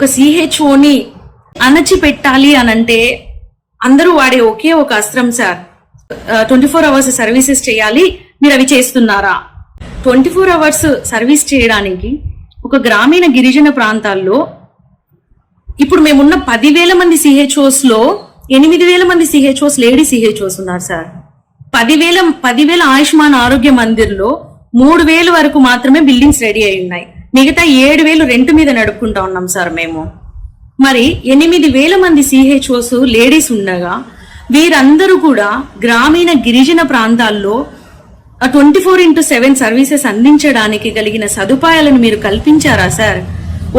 ఒక సిహెచ్ఓని అణచిపెట్టాలి అని అంటే అందరూ వాడే ఒకే ఒక అస్త్రం sir. Twenty four hours services చేయాలి. మీరు అవి చేస్తున్నారా? ట్వంటీ ఫోర్ అవర్స్ సర్వీస్ చేయడానికి ఒక గ్రామీణ గిరిజన ప్రాంతాల్లో ఇప్పుడు మేమున్న పదివేల మంది సిహెచ్ఓస్లో ఎనిమిది వేల మంది సిహెచ్ఓస్ లేడీ సిహెచ్ఓస్ ఉన్నారు సార్. పదివేల పదివేల ఆయుష్మాన్ ఆరోగ్య మందిర్లో మూడు వేలు వరకు మాత్రమే బిల్డింగ్స్ రెడీ అయి ఉన్నాయి. మిగతా ఏడు వేలు రెంట్ మీద నడుపుకుంటా ఉన్నాం సార్ మేము. మరి ఎనిమిది వేల మంది సిహెచ్ఓస్ లేడీస్ ఉండగా వీరందరూ కూడా గ్రామీణ గిరిజన ప్రాంతాల్లో twenty four into seven services అందించడానికి కలిగిన సదుపాయాలను మీరు కల్పించారా సార్?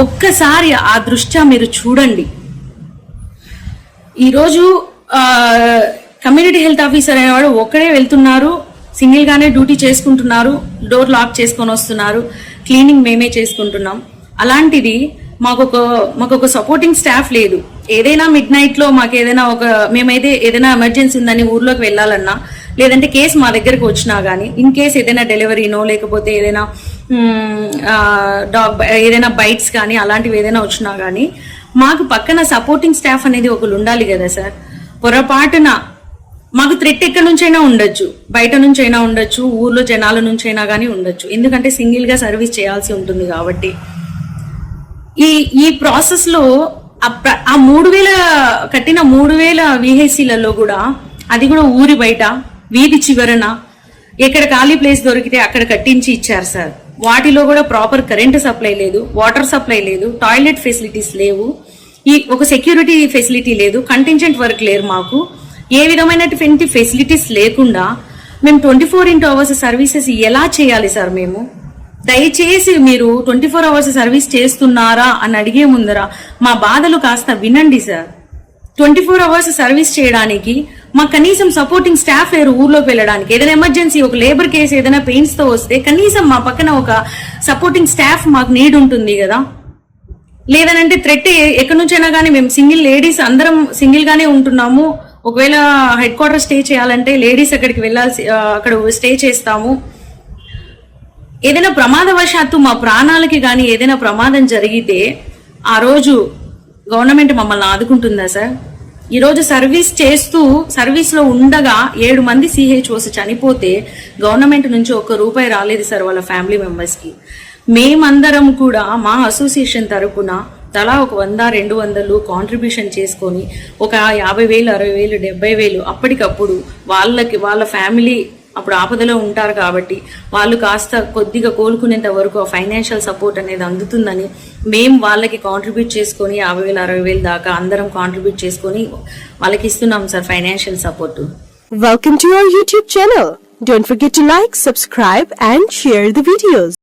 ఒక్కసారి ఆ దృష్ట్యా మీరు చూడండి. ఈరోజు కమ్యూనిటీ హెల్త్ ఆఫీసర్ అనేవాడు ఒక్కడే వెళ్తున్నారు. సింగిల్ గానే డ్యూటీ చేసుకుంటున్నారు డోర్ లాక్ చేసుకొని వస్తున్నారు క్లీనింగ్ మేమే చేసుకుంటున్నాం. అలాంటిది మాకొక మాకొక మాకు ఒక సపోర్టింగ్ స్టాఫ్ లేదు. ఏదైనా మిడ్ నైట్లో మాకు ఏదైనా ఒక మేమైతే ఏదైనా ఎమర్జెన్సీ ఉందని ఊర్లోకి వెళ్ళాలన్నా లేదంటే కేసు మా దగ్గరకు వచ్చినా గానీ ఇన్ కేస్ ఏదైనా డెలివరీనో లేకపోతే ఏదైనా డాగ్ ఏదైనా బైట్స్ కానీ అలాంటివి ఏదైనా వచ్చినా కానీ మాకు పక్కన సపోర్టింగ్ స్టాఫ్ అనేది ఒకరు ఉండాలి కదా సార్. పొరపాటున మాకు థ్రెట్ ఎక్కడి నుంచైనా ఉండొచ్చు. బయట నుంచైనా ఉండొచ్చు. ఊర్లో జనాల నుంచైనా కానీ ఉండొచ్చు. ఎందుకంటే సింగిల్గా సర్వీస్ చేయాల్సి ఉంటుంది కాబట్టి. ఈ ఈ ప్రాసెస్లో ఆ మూడు వేల కట్టిన మూడు వేల విహెసీలలో కూడా అది కూడా ఊరి బయట వీధి చివరన ఎక్కడ ఖాళీ ప్లేస్ దొరికితే అక్కడ కట్టించి ఇచ్చారు సార్. వాటిలో కూడా ప్రాపర్ కరెంట్ సప్లై లేదు వాటర్ సప్లై లేదు టాయిలెట్ ఫెసిలిటీస్ లేవు. ఈ ఒక సెక్యూరిటీ ఫెసిలిటీ లేదు కంటింజెంట్ వర్క్ లేరు మాకు. ఏ విధమైనటువంటి ఫెసిలిటీస్ లేకుండా మేము twenty four into hours services ఎలా చేయాలి సార్ మేము? దయచేసి మీరు ట్వంటీ ఫోర్ అవర్స్ సర్వీస్ చేస్తున్నారా అని అడిగే ముందర మా బాధలు కాస్త వినండి sir. Twenty four hours service చేయడానికి మాకు కనీసం సపోర్టింగ్ స్టాఫ్ లేరు ఊర్లోకి వెళ్ళడానికి. ఏదైనా ఎమర్జెన్సీ ఒక లేబర్ కేసు ఏదైనా పెయిన్స్తో వస్తే కనీసం మా పక్కన ఒక సపోర్టింగ్ స్టాఫ్ మాకు నీడ్ ఉంటుంది కదా. లేదనంటే థ్రెట్ ఎక్కడి నుంచైనా కానీ మేము సింగిల్ లేడీస్ అందరం సింగిల్ గానే ఉంటున్నాము. ఒకవేళ హెడ్ క్వార్టర్ స్టే చేయాలంటే లేడీస్ అక్కడికి వెళ్ళాల్సి అక్కడ స్టే చేస్తాము. ఏదైనా ప్రమాదవశాత్తు మా ప్రాణాలకి కానీ ఏదైనా ప్రమాదం జరిగితే ఆ రోజు గవర్నమెంట్ మమ్మల్ని ఆదుకుంటుందా సార్? ఈరోజు సర్వీస్ చేస్తూ సర్వీస్లో ఉండగా ఏడు మంది సిహెచ్ఓస్ చనిపోతే గవర్నమెంట్ నుంచి ఒక్క రూపాయి రాలేదు సార్ వాళ్ళ ఫ్యామిలీ మెంబర్స్కి. మేమందరం కూడా మా అసోసియేషన్ తరపున తలా ఒక వంద రెండు వందలు కాంట్రిబ్యూషన్ చేసుకొని ఒక యాభై వేలు అరవై వేలు డెబ్బై వేలు అప్పటికప్పుడు వాళ్ళకి వాళ్ళ ఫ్యామిలీ అప్పుడు ఆపదలో ఉంటారు కాబట్టి వాళ్ళు కాస్త కొద్దిగా కోలుకునేంత వరకు ఆ ఫైనాన్షియల్ సపోర్ట్ అనేది అందుతుందని మేము వాళ్ళకి కాంట్రిబ్యూట్ చేసుకొని యాభై వేలు అరవై వేలు దాకా అందరం కాంట్రిబ్యూట్ చేసుకొని వాళ్ళకి ఇస్తున్నాం sir financial support welcome to your YouTube channel don't forget to like subscribe and share the videos